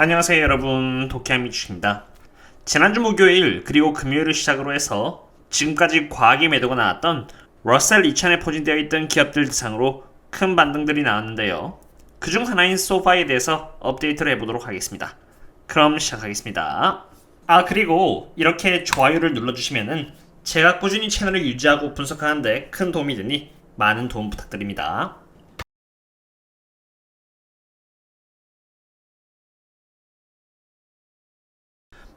안녕하세요 여러분 도쿄미주입니다. 지난주 목요일 그리고 금요일을 시작으로 해서 지금까지 과하게 매도가 나왔던 러셀 2000에 포진되어 있던 기업들 대상으로 큰 반등들이 나왔는데요. 그중 하나인 소파에 대해서 업데이트를 해보도록 하겠습니다. 그럼 시작하겠습니다. 아 그리고 이렇게 좋아요를 눌러주시면은 제가 꾸준히 채널을 유지하고 분석하는데 큰 도움이 되니 많은 도움 부탁드립니다.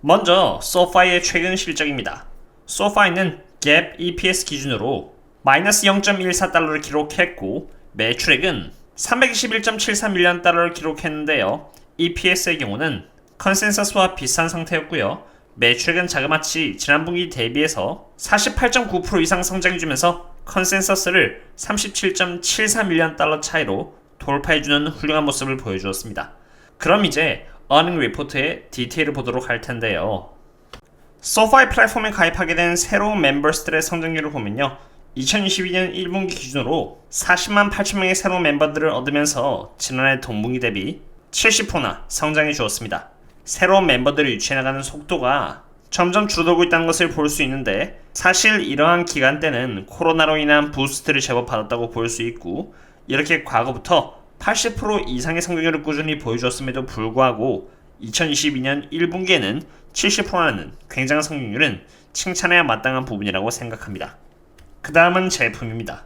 먼저 소파이의 최근 실적입니다. 소파이는 갭 EPS 기준으로 마이너스 0.14달러를 기록했고 매출액은 321.73밀리언 달러를 기록했는데요. EPS의 경우는 컨센서스와 비슷한 상태였고요. 매출액은 자그마치 지난 분기 대비해서 48.9% 이상 성장해주면서 컨센서스를 37.74밀리언 달러 차이로 돌파해주는 훌륭한 모습을 보여주었습니다. 그럼 이제 어닝 리포트의 디테일을 보도록 할 텐데요. 소파이 플랫폼에 가입하게 된 새로운 멤버스들의 성장률을 보면요. 2022년 1분기 기준으로 40만 8천 명의 새로운 멤버들을 얻으면서 지난해 동분기 대비 70%나 성장해 주었습니다. 새로운 멤버들을 유치해 나가는 속도가 점점 줄어들고 있다는 것을 볼 수 있는데 사실 이러한 기간대는 코로나로 인한 부스트를 제법 받았다고 볼 수 있고 이렇게 과거부터 80% 이상의 성장률을 꾸준히 보여주었음에도 불구하고 2022년 1분기에는 70%라는 굉장한 성장률은 칭찬해야 마땅한 부분이라고 생각합니다. 그 다음은 제품입니다.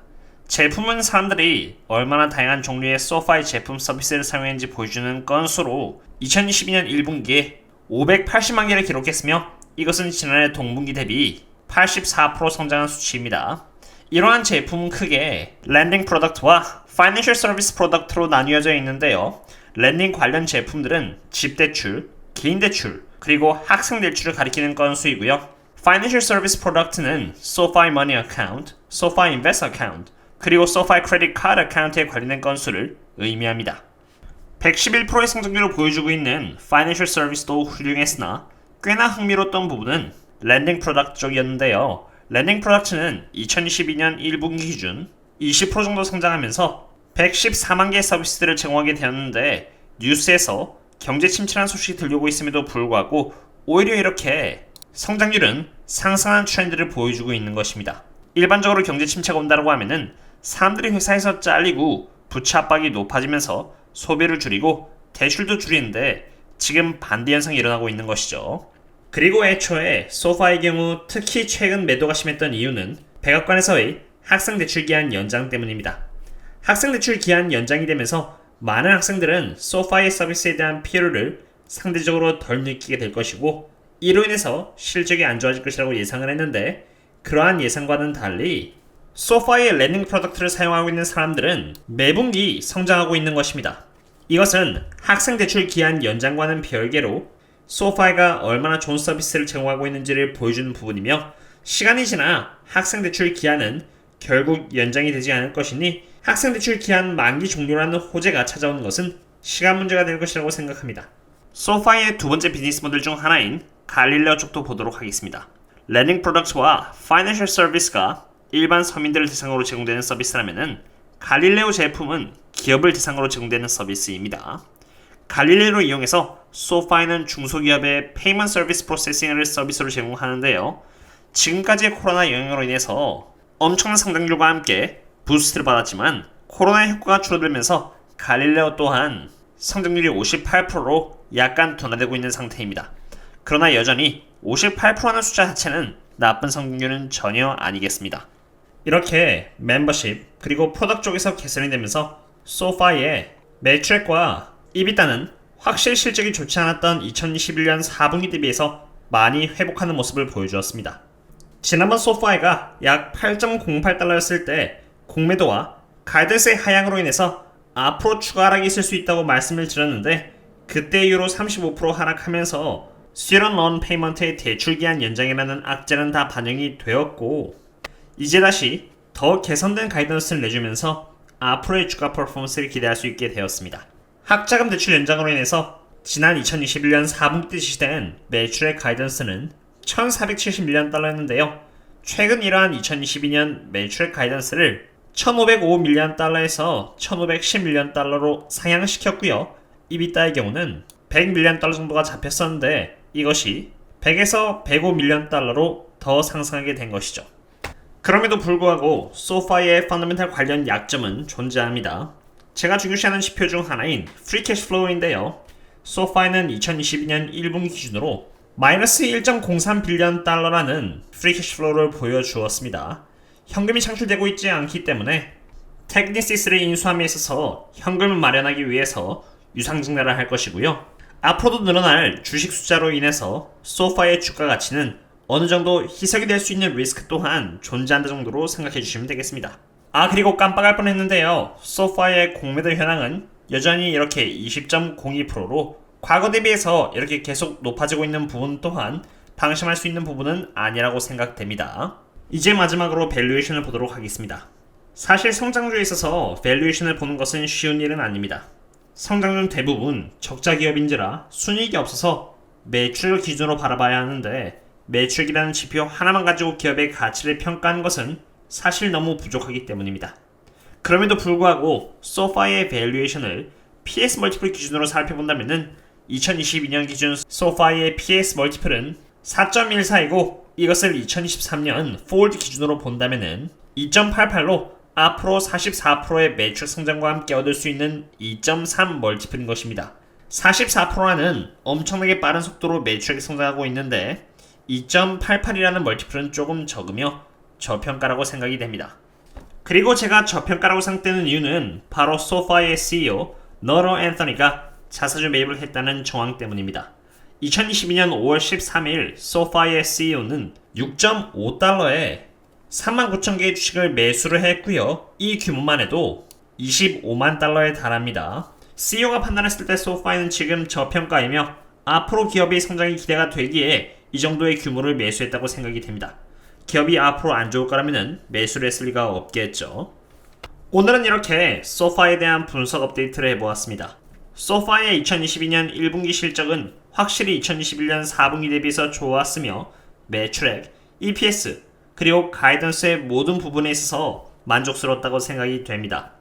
제품은 사람들이 얼마나 다양한 종류의 소파의 제품 서비스를 사용했는지 보여주는 건수로 2022년 1분기에 580만 개를 기록했으며 이것은 지난해 동분기 대비 84% 성장한 수치입니다. 이러한 제품은 크게 랜딩 프로덕트와 파이낸셜 서비스 프로덕트로 나뉘어져 있는데요. 랜딩 관련 제품들은 집대출, 개인대출, 그리고 학생대출을 가리키는 건수이고요. 파이낸셜 서비스 프로덕트는 SoFi Money Account, SoFi Invest Account, 그리고 SoFi Credit Card Account에 관련된 건수를 의미합니다. 111%의 성장률을 보여주고 있는 파이낸셜 서비스도 훌륭했으나 꽤나 흥미로웠던 부분은 랜딩 프로덕트 쪽이었는데요. 랜딩 프로덕트는 2022년 1분기 기준 20% 정도 성장하면서 114만 개의 서비스들을 제공하게 되었는데 뉴스에서 경제 침체라는 소식이 들려오고 있음에도 불구하고 오히려 이렇게 성장률은 상승한 트렌드를 보여주고 있는 것입니다. 일반적으로 경제 침체가 온다고 하면은 사람들이 회사에서 잘리고 부채 압박이 높아지면서 소비를 줄이고 대출도 줄이는데 지금 반대 현상이 일어나고 있는 것이죠. 그리고 애초에 소파의 경우 특히 최근 매도가 심했던 이유는 백악관에서의 학생 대출 기한 연장 때문입니다. 학생 대출 기한 연장이 되면서 많은 학생들은 소파의 서비스에 대한 필요를 상대적으로 덜 느끼게 될 것이고 이로 인해서 실적이 안 좋아질 것이라고 예상을 했는데 그러한 예상과는 달리 소파의 랜딩 프로덕트를 사용하고 있는 사람들은 매분기 성장하고 있는 것입니다. 이것은 학생 대출 기한 연장과는 별개로 소파이가 얼마나 좋은 서비스를 제공하고 있는지를 보여주는 부분이며 시간이 지나 학생 대출 기한은 결국 연장이 되지 않을 것이니 학생 대출 기한 만기 종료라는 호재가 찾아오는 것은 시간 문제가 될 것이라고 생각합니다. 소파이의 두 번째 비즈니스 모델 중 하나인 갈릴레오 쪽도 보도록 하겠습니다. 랜딩 프로덕트와 파이낸셜 서비스가 일반 서민들을 대상으로 제공되는 서비스라면은 갈릴레오 제품은 기업을 대상으로 제공되는 서비스입니다. 갈릴레오를 이용해서 소파이는 중소기업의 페이먼트 서비스 프로세싱을 서비스로 제공하는데요. 지금까지의 코로나 영향으로 인해서 엄청난 성장률과 함께 부스트를 받았지만 코로나의 효과가 줄어들면서 갈릴레오 또한 성장률이 58%로 약간 둔화되고 있는 상태입니다. 그러나 여전히 58%라는 숫자 자체는 나쁜 성장률은 전혀 아니겠습니다. 이렇게 멤버십 그리고 프로덕트 쪽에서 개선이 되면서 소파의 매출액과 이비다는 확실히 실적이 좋지 않았던 2021년 4분기 대비해서 많이 회복하는 모습을 보여주었습니다. 지난번 소파이가 약 8.08달러였을 때 공매도와 가이드스의 하향으로 인해서 앞으로 추가 하락이 있을 수 있다고 말씀을 드렸는데 그때 이후로 35% 하락하면서 수런 런 페이먼트의 대출 기한 연장이라는 악재는 다 반영이 되었고 이제 다시 더 개선된 가이던스를 내주면서 앞으로의 주가 퍼포먼스를 기대할 수 있게 되었습니다. 학자금 대출 연장으로 인해서 지난 2021년 4분기 때 실시된 매출의 가이던스는 1,471만 달러였는데요. 최근 이러한 2022년 매출액 가이던스를 1,505밀리언 달러에서 1,510밀리언 달러로 상향시켰고요. 이비타의 경우는 100밀리언 달러 정도가 잡혔었는데 이것이 100에서 105밀리언 달러로 더 상승하게 된 것이죠. 그럼에도 불구하고 소파의 펀더멘탈 관련 약점은 존재합니다. 제가 중요시하는 지표 중 하나인 프리 캐시 플로우인데요. 소파에는 2022년 1분기 기준으로 마이너스 1.03 빌리언 달러라는 프리 캐시 플로우를 보여주었습니다. 현금이 창출되고 있지 않기 때문에 테크니시스를 인수함에 있어서 현금을 마련하기 위해서 유상증자를 할 것이고요. 앞으로도 늘어날 주식 숫자로 인해서 소파의 주가 가치는 어느 정도 희석이 될 수 있는 리스크 또한 존재한다 정도로 생각해 주시면 되겠습니다. 아 그리고 깜빡할 뻔했는데요. 소파의 공매도 현황은 여전히 이렇게 20.02%로 과거 대비해서 이렇게 계속 높아지고 있는 부분 또한 방심할 수 있는 부분은 아니라고 생각됩니다. 이제 마지막으로 밸류에이션을 보도록 하겠습니다. 사실 성장주에 있어서 밸류에이션을 보는 것은 쉬운 일은 아닙니다. 성장주는 대부분 적자 기업인지라 순이익이 없어서 매출을 기준으로 바라봐야 하는데 매출이라는 지표 하나만 가지고 기업의 가치를 평가하는 것은 사실 너무 부족하기 때문입니다. 그럼에도 불구하고 소파의 밸류에이션을 PS 멀티플 기준으로 살펴본다면은 2022년 기준 소파의 PS 멀티플은 4.14이고 이것을 2023년 포드 기준으로 본다면은 2.88로 앞으로 44%의 매출 성장과 함께 얻을 수 있는 2.3 멀티플인 것입니다. 44%라는 엄청나게 빠른 속도로 매출이 성장하고 있는데 2.88이라는 멀티플은 조금 적으며 저평가라고 생각이 됩니다. 그리고 제가 저평가라고 생각되는 이유는 바로 소파의 CEO 너로 앤서니가 자사주 매입을 했다는 정황 때문입니다. 2022년 5월 13일 소파의 CEO는 6.5달러에 39,000개의 주식을 매수를 했고요. 이 규모만 해도 25만 달러에 달합니다. CEO가 판단했을 때 소파이는 지금 저평가이며 앞으로 기업의 성장이 기대가 되기에 이 정도의 규모를 매수했다고 생각이 됩니다. 기업이 앞으로 안 좋을 거라면 매수를 했을 리가 없겠죠. 오늘은 이렇게 소파에 대한 분석 업데이트를 해보았습니다. 소파의 2022년 1분기 실적은 확실히 2021년 4분기 대비해서 좋았으며 매출액, EPS, 그리고 가이던스의 모든 부분에 있어서 만족스러웠다고 생각이 됩니다.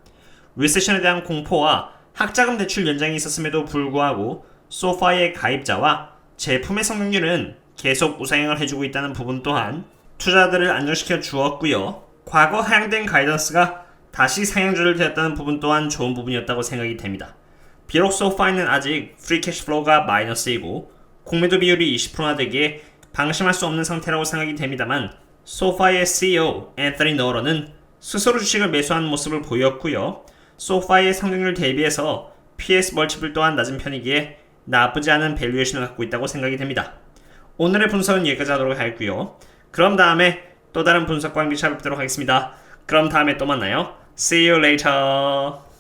리세션에 대한 공포와 학자금 대출 연장이 있었음에도 불구하고 소파의 가입자와 제품의 성장률은 계속 우상향을 해주고 있다는 부분 또한 투자들을 안정시켜 주었고요. 과거 하향된 가이던스가 다시 상향주를 되었다는 부분 또한 좋은 부분이었다고 생각이 됩니다. 비록 소파이는 아직 프리 캐시 플로우가 마이너스이고 공매도 비율이 20%나 되기에 방심할 수 없는 상태라고 생각이 됩니다만 소파의 CEO 앤서니 너러는 스스로 주식을 매수하는 모습을 보였고요. 소파의 성장률 대비해서 PS 멀티플 또한 낮은 편이기에 나쁘지 않은 밸류에이션을 갖고 있다고 생각이 됩니다. 오늘의 분석은 여기까지 하도록 하겠고요. 그럼 다음에 또 다른 분석과 함께 찾아뵙도록 하겠습니다. 그럼 다음에 또 만나요. See you later.